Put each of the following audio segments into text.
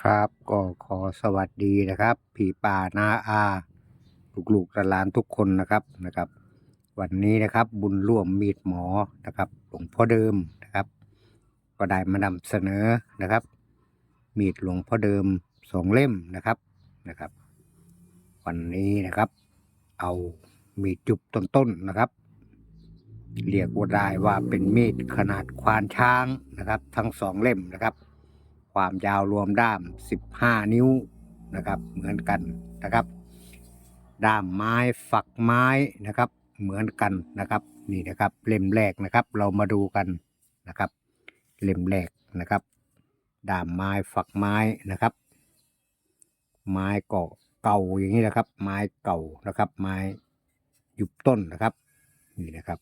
ครับก็ขอสวัสดีนะครับพี่ป่านาอาลูกๆหลานทุกคนนะครับนะครับ วันนี้นะครับบุญร่วมมีดหมอนะครับหลวงพ่อเดิมนะครับ ก็ได้มานำเสนอนะครับ มีดหลวงพ่อเดิมสองเล่มนะครับนะครับ วันนี้นะครับ เอามีดจุบต้นๆนะครับ เรียกว่าได้ว่าเป็นมีดขนาดควานช้างนะครับ ทั้งสองเล่มนะครับ ความยาวรวมด้าม 15 นิ้วนะครับ เหมือนกันนะครับ ด้ามไม้ฝักไม้นะครับ เหมือนกันนะครับนี่นะครับ เล่มแรกนะครับ เรามาดูกันนะครับ เล่มแรกนะครับ ด้ามไม้ฝักไม้นะครับ ไม้เก่าเก่าอย่างนี้นะครับ ไม้เก่านะครับ ไม้ยุบต้นนะครับนี่นะครับ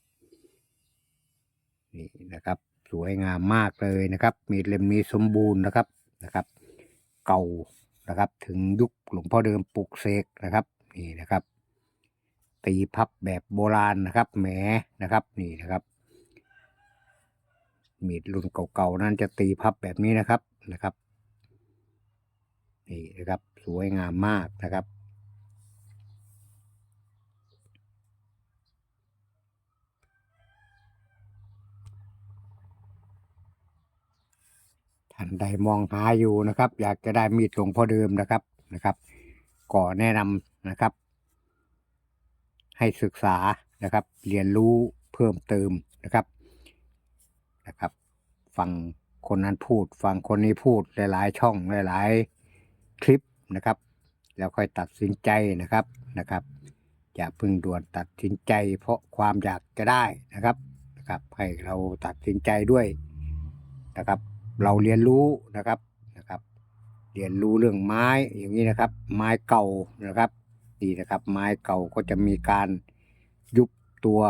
นี่นะครับ สวยงามมากเลยนะครับ มีเล่มนี้สมบูรณ์นะครับนะครับ เก่านะครับ ถึงยุคหลวงพ่อเดิมปลุกเสกนะครับนี่นะครับ ตีพับแบบโบราณนะครับแหมนะครับนี่นะครับ มีดรุ่นเก่าๆนั่นจะตีพับแบบนี้นะครับนะครับนี่นะครับ สวยงามมากนะครับ ท่านใดมองหาอยู่นะครับ อยากจะได้มีดหลวงพ่อเดิมนะครับนะครับก็แนะนำนะครับ ให้ศึกษานะครับ เรียนรู้เพิ่มเติมนะครับนะครับ ฟังคนนั้นพูด ฟังคนนี้พูดหลาย ๆ ช่องหลาย ๆ คลิปนะครับ แล้วค่อยตัดสินใจนะครับนะครับอย่าพึ่งด่วนตัดสินใจ เพราะความอยากจะได้นะครับนะครับ ให้เราตัดสินใจด้วยนะครับ เราเรียนรู้นะครับนะครับ เรียนรู้เรื่องไม้อย่างนี้นะครับ ไม้เก่านะครับนี่นะครับ ไม้เก่าก็จะมีการยุบตัว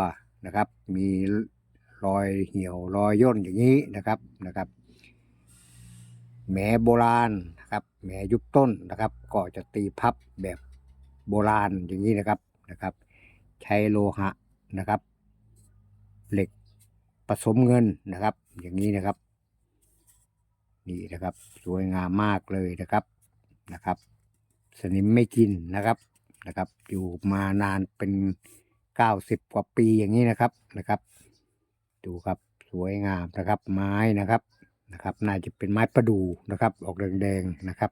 นะครับ มีรอยเหี่ยวรอยย่นอย่างนี้นะครับนะครับแหมโบราณนะครับแหมยุบต้นนะครับ ก็จะตีพับแบบโบราณอย่างนี้นะครับนะครับ ใช้โลหะนะครับ เหล็กผสมเงินนะครับ อย่างนี้นะครับ นี่นะครับ สวยงามมากเลยนะครับนะครับ สนิมไม่กินนะครับนะครับ อยู่มานานเป็นเก้าสิบกว่าปีอย่างนี้นะครับนะครับ ดูครับสวยงามนะครับ ไม้นะครับนะครับ น่าจะเป็นไม้ประดู่นะครับ ออกแดงๆนะครับ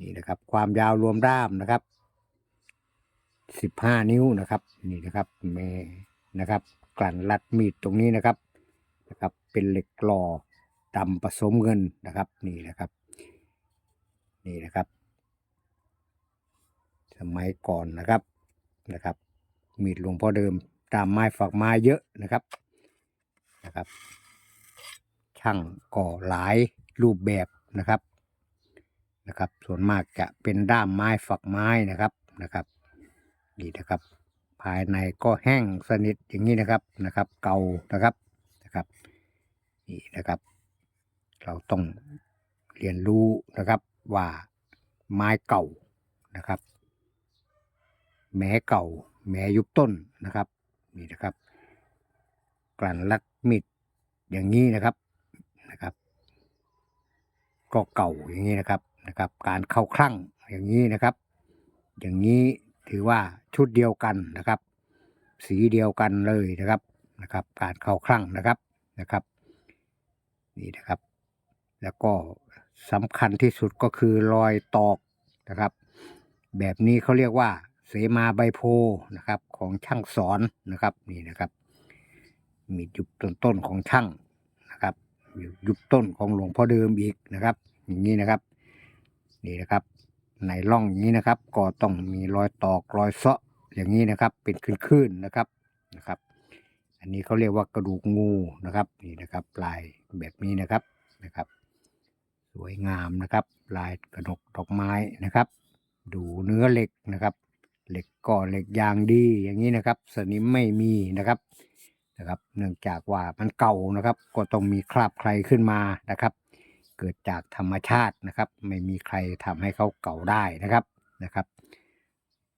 นี่นะครับ ความยาวรวมด้ามนะครับสิบห้านิ้วนะครับ นี่นะครับเมนะครับ กลั่นรัดมีดตรงนี้นะครับนะครับ เป็นเหล็กหล่อ ดำผสมเงินนะครับนี่นะครับ นี่นะครับ สมัยก่อนนะครับนะครับ มีดหลวงพ่อเดิมตามไม้ฝักไม้เยอะนะครับนะครับ ช่างก่อหลายรูปแบบนะครับนะครับ ส่วนมากจะเป็นด้ามไม้ฝักไม้นะครับนะครับนี่นะครับ ภายในก็แห้งสนิทอย่างนี้นะครับนะครับ เก่านะครับนะครับนี่นะครับ เราต้องเรียนรู้นะครับว่าไม้เก่านะครับ แม้เก่า แม้ยุบต้นนะครับนี่นะครับกลั่นลัดมิดอย่างนี้นะครับนะครับ ก็เก่าอย่างนี้นะครับนะครับ การเข้าคลั่งอย่างนี้นะครับ อย่างนี้ถือว่าชุดเดียวกันนะครับ สีเดียวกันเลยนะครับนะครับ การเข้าคลั่งนะครับนะครับ นี่นะครับ แล้วก็สำคัญที่สุดก็คือรอยตอกนะครับ แบบนี้เขาเรียกว่า เสมาใบโพนะครับ ของช่างสอนนะครับนี่นะครับ มียุบต้นๆของช่างนะครับยุบต้นของหลวงพ่อเดิมอีกนะครับ อย่างนี้นะครับนี่นะครับในร่องนี้นะครับ ก็ต้องมีรอยตอกรอยเซาะอย่างนี้นะครับ เป็นคลื่นๆนะครับนะครับ อันนี้เขาเรียกว่ากระดูกงูนะครับนี่นะครับลายแบบนี้นะครับนะครับ สวยงามนะครับ ลายกระดกดอกไม้นะครับ ดูเนื้อเหล็กนะครับ เหล็กก็เหล็กยางดีอย่างนี้นะครับ สนิมไม่มีนะครับนะครับ เนื่องจากว่ามันเก่านะครับ ก็ต้องมีคราบใครขึ้นมานะครับ เกิดจากธรรมชาตินะครับ ไม่มีใครทำให้เขาเก่าได้นะครับนะครับ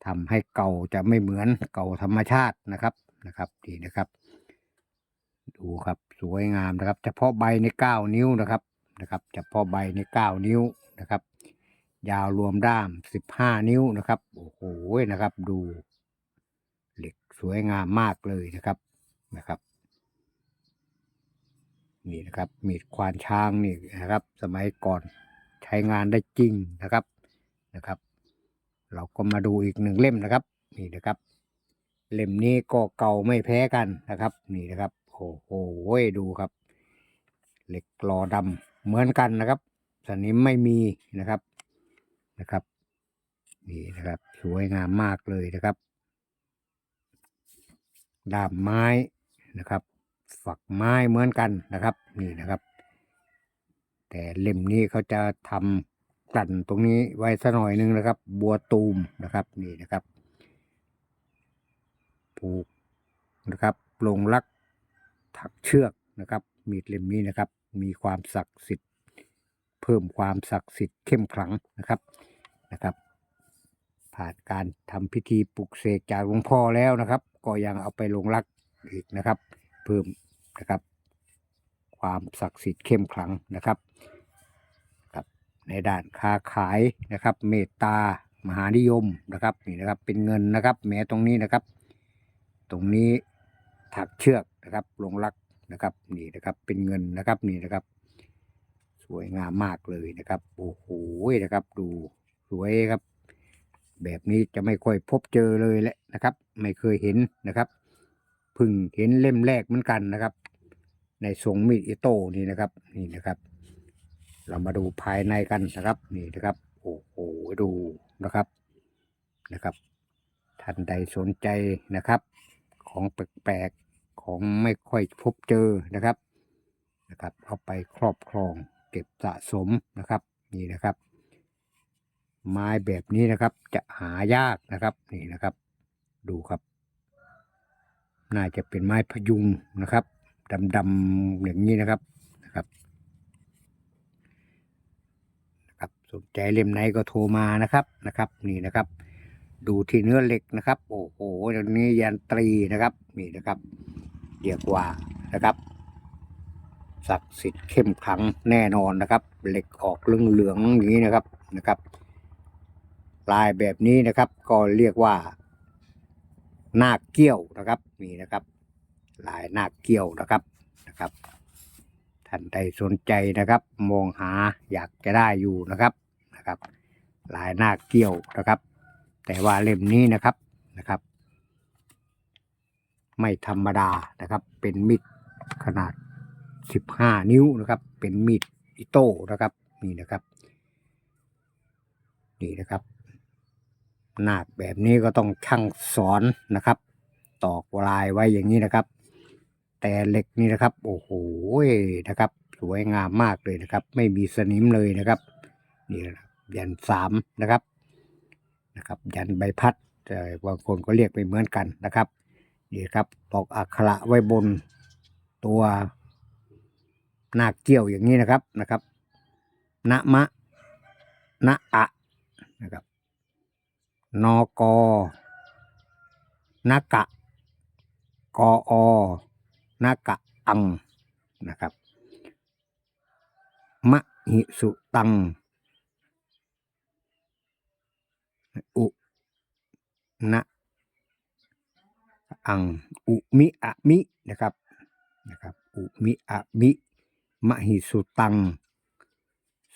ทำให้เก่าจะไม่เหมือนเก่าธรรมชาตินะครับนะครับดีนะครับ ดูครับสวยงามนะครับ เฉพาะใบในเก้านิ้วนะครับ นะครับเฉพาะใบในเก้านิ้วนะครับ ยาวรวมด้ามสิบห้านิ้วนะครับ โอ้โหนะครับ ดูเหล็กสวยงามมากเลยนะครับนะครับนี่นะครับมีดควานช้างนี่นะครับ สมัยก่อนใช้งานได้จริงนะครับนะครับ เราก็มาดูอีกหนึ่งเล่มนะครับ นี่นะครับ เล่มนี้ก็เก่าไม่แพ้กันนะครับ นี่นะครับโอ้โหดูครับ เหล็กกลอดำ เหมือนกันนะครับ สนิมไม่มีนะครับนะครับ นี่นะครับ สวยงามมากเลยนะครับดามไม้นะครับ ฝักไม้เหมือนกันนะครับ นี่นะครับ แต่เล่มนี้เขาจะทำกลั่นตรงนี้ไว้สักหน่อยนึงนะครับ บัวตูมนะครับ นี่นะครับผูกนะครับลงลักถักเชือกนะครับ มีดเล่มนี้นะครับ มีความศักดิ์สิทธิ์ เพิ่มความศักดิ์สิทธิ์เข้มขลังนะครับนะครับผ่านการทำพิธีปลุกเสกจากหลวงพ่อแล้วนะครับ ก็ยังเอาไปลงรักอีกนะครับ เพิ่มนะครับ ความศักดิ์สิทธิ์เข้มขลังนะครับครับ ในด้านค้าขายนะครับ เมตตามหานิยมนะครับนี่นะครับเป็นเงินนะครับ แม้ตรงนี้นะครับ ตรงนี้ถักเชือกนะครับลงรัก นะครับ นี่นะครับเป็นเงินนะครับนี่นะครับ สวยงามมากเลยนะครับโอ้โหนะครับ ดูสวยครับ แบบนี้จะไม่ค่อยพบเจอเลยแหละนะครับ ไม่เคยเห็นนะครับเพิ่งเห็นเล่มแรกเหมือนกันนะครับ ในทรงมีดอิโต้นี่นะครับ นี่นะครับ เรามาดูภายในกันนะครับ นี่นะครับโอ้โหดูนะครับนะครับท่านใดสนใจนะครับ ของแปลก ของไม่ค่อยพบเจอนะครับนะครับ เอาไปครอบครองเก็บสะสมนะครับนี่นะครับ ไม้แบบนี้นะครับจะหายากนะครับนี่นะครับ ดูครับ น่าจะเป็นไม้พยุงนะครับดำๆอย่างนี้นะครับนะครับนะครับสนใจเล่มไหนก็โทรมานะครับนะครับ นี่นะครับ ดูที่เนื้อเหล็กนะครับ โอ้โหตรงนี้ยันตรีนะครับนี่นะครับ เรียกว่านะครับศักดิ์สิทธิ์เข้มขลังแน่นอนนะครับ เหล็กออกเหลืองๆอย่างนี้นะครับนะครับ ลายแบบนี้นะครับ ก็เรียกว่านาคเกี้ยวนะครับนี่นะครับ ลายนาคเกี้ยวนะครับนะครับ ท่านใดสนใจนะครับ มองหาอยากจะได้อยู่นะครับนะครับ ลายนาคเกี้ยวนะครับ แต่ว่าเล่มนี้นะครับนะครับ ไม่ธรรมดานะครับ เป็นมีดขนาด 15 นิ้วนะครับ เป็นมีดอิโต้นะครับนี่นะครับนี่นะครับหนาคแบบนี้ก็ต้องช่างสอนนะครับ ตอกลายไว้อย่างนี้นะครับ แต่เหล็กนี่นะครับ โอ้โหนะครับ สวยงามมากเลยนะครับ ไม่มีสนิมเลยนะครับนี่นะครับยันสามนะครับนะครับ ยันใบพัดแต่บางคนก็เรียกไม่เหมือนกันนะครับ นี่ครับตอกอักขระไว้บนตัวนาคเกี้ยวอย่างนี้นะครับนะครับนะมะนะอะนะครับนกนากะกออนกะอังนะครับมะหิสุตังอุนะ อังอุมิอะมินะครับนะครับอุมิอะมิมหิสุตัง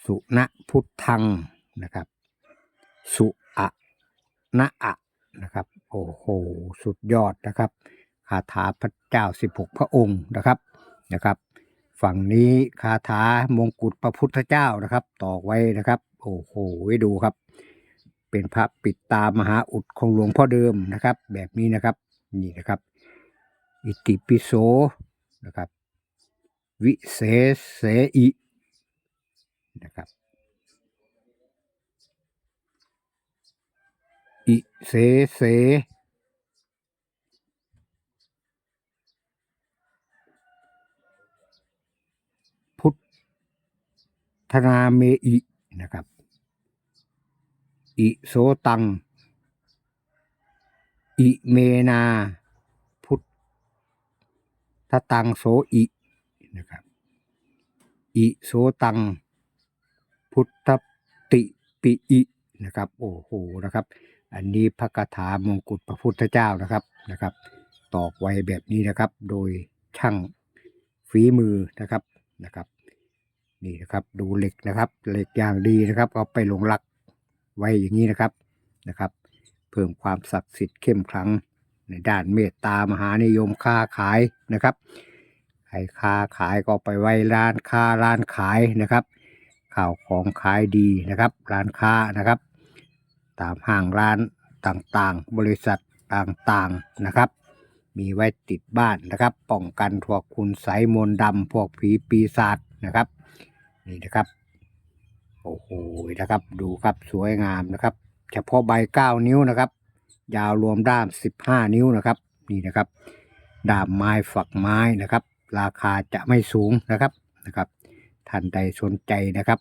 สุนะพุทธังนะครับ สุอะนะอะนะครับ โอ้โห สุดยอดนะครับคาถาพระเจ้าสิบหกพระองค์นะครับนะครับ ฝั่งนี้คาถามงกุฎพระพุทธเจ้านะครับ ต่อไว้นะครับ โอ้โหดูครับ เป็นพระปิดตามหาอุดของหลวงพ่อเดิมนะครับ แบบนี้นะครับ นี่นะครับ อิติปิโสนะครับ วิเศษเสอินะครับอิเสเสพุทธนาเมอินะครับ อิโสตัง อิเมนา พุทธตังโสอินะครับ อิโสตัง พุทธติปิอินะครับ โอ้โหนะครับ อันนี้พระคาถามงกุฎพระพุทธเจ้านะครับนะครับ ตอกไว้แบบนี้นะครับ โดยช่างฝีมือนะครับนะครับ นี่นะครับดูเหล็กนะครับเหล็กอย่างดีนะครับเอาไปลงรักไว้อย่างนี้นะครับนะครับ เพิ่มความศักดิ์สิทธิ์เข้มขลัง ในด้านเมตตามหานิยมค้าขายนะครับใครค้าขายก็ไปไว้ร้านค้าร้านขายนะครับข่าวของขายดีนะครับ ร้านค้านะครับ ตามห้างร้านต่างๆ บริษัทต่างๆนะครับ มีไว้ติดบ้านนะครับ ป้องกันพวกคุณไสยมนต์ดำพวกผีปีศาจนะครับ นี่นะครับ โอ้โหนะครับ ดูครับสวยงามนะครับ เฉพาะใบเก้านิ้วนะครับ ยาวรวมด้ามสิบห้านิ้วนะครับนี่นะครับด้ามไม้ฝักไม้นะครับ ราคาจะไม่สูงนะครับนะครับท่านใดสนใจนะครับ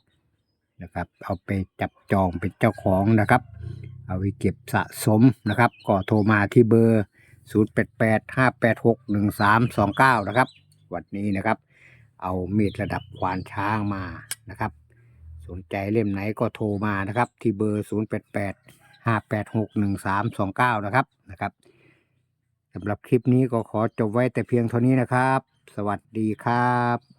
นะครับ เอาไปจับจองเป็นเจ้าของนะครับ เอาไปเก็บสะสมนะครับ ก็โทรมาที่เบอร์ 0 8 8 5 8 6 1 3 2 9 นะครับ วันนี้นะครับ เอามีดระดับควานช้างมานะครับ สนใจเล่มไหนก็โทรมานะครับ ที่เบอร์ 0 8 8 5 8 6 1 3 2 9นะครับนะครับสำหรับคลิปนี้ก็ขอจบไว้แต่เพียงเท่านี้นะครับ สวัสดีครับ